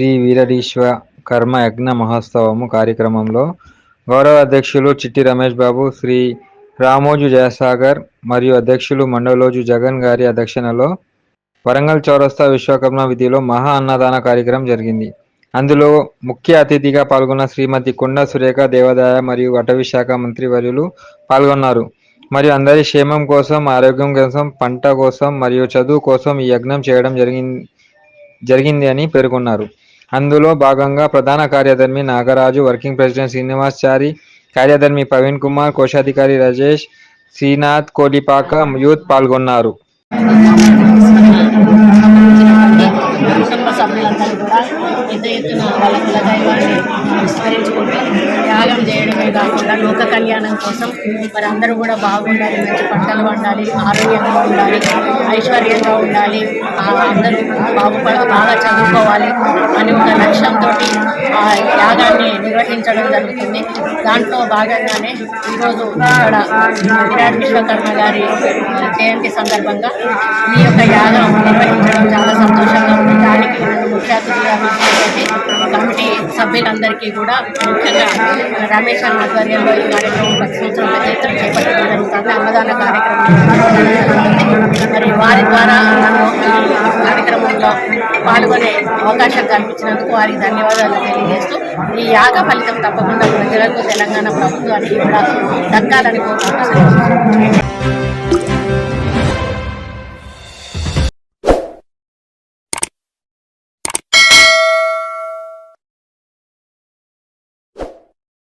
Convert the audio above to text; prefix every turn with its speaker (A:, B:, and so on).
A: శ్రీ వీరడీశ్వ కర్మ యజ్ఞ మహోత్సవము కార్యక్రమంలో గౌరవ అధ్యక్షులు చిట్టి రమేష్ బాబు శ్రీ రామోజు జయసాగర్ మరియు అధ్యక్షులు మండలోజు జగన్ గారి అధ్యక్షతలో వరంగల్ చౌరస్తా విశ్వకర్మ విధిలో మహా అన్నదాన కార్యక్రమం జరిగింది. అందులో ముఖ్య అతిథిగా పాల్గొన్న శ్రీమతి కొండ సురేఖ దేవాదాయ మరియు అటవీ శాఖ మంత్రి వర్యులు పాల్గొన్నారు. మరియు అందరి క్షేమం కోసం ఆరోగ్యం కోసం పంట కోసం మరియు చదువు కోసం ఈ యజ్ఞం చేయడం జరిగింది జరిగింది అని పేర్కొన్నారు. అందులో భాగంగా ప్రధాన కార్యదర్శి నాగరాజు వర్కింగ్ ప్రెసిడెంట్ శ్రీనివాస్చారి కార్యదర్శి ప్రవీణ్ కుమార్ కోశాధికారి రాజేష్ శ్రీనాథ్ కోలిపాక యూత్ పాల్గొన్నారు.
B: పెద్ద ఎత్తున వాళ్ళ కులదైవాన్ని విస్మరించుకుంటూ త్యాగం చేయడమే కాకుండా లోక కళ్యాణం కోసం మరి అందరూ కూడా బాగుండాలి మంచి పంటలు పండాలి ఆరోగ్యంగా ఉండాలి ఐశ్వర్యంగా ఉండాలి. అందరూ బాగుపడ బాగా చదువుకోవాలి అని ఒక లక్ష్యంతో ఆ యాగాన్ని నిర్వహించడం జరుగుతుంది. దాంట్లో భాగంగానే ఈరోజు ఇక్కడ విరాట్ విశ్వకర్మ గారి జయంతి సందర్భంగా ఈ యొక్క యాగం నిర్వహించడం చాలా సంతోషంగా ఉంది దానికి నన్ను ముఖ్య అతిథిగా పిలిచినటువంటి కమిటీ సభ్యులందరికీ కూడా ముఖ్యంగా రమేష్ అన్న ఆధ్వర్యంలో ఈ కార్యక్రమం ప్రతి సంవత్సరం పెద్ద ఎత్తున చేపట్టడం జరుగుతుంది. అన్నదాన కార్యక్రమం మరి వారి ద్వారా నన్ను కార్యక్రమంలో పాల్గొనే అవకాశం కల్పించినందుకు వారికి ధన్యవాదాలు తెలియజేస్తూ ఈ యాగ ఫలితం తప్పకుండా ప్రజలకు తెలంగాణ ప్రభుత్వానికి కూడా దక్కాలని కోరుకుంటున్నాను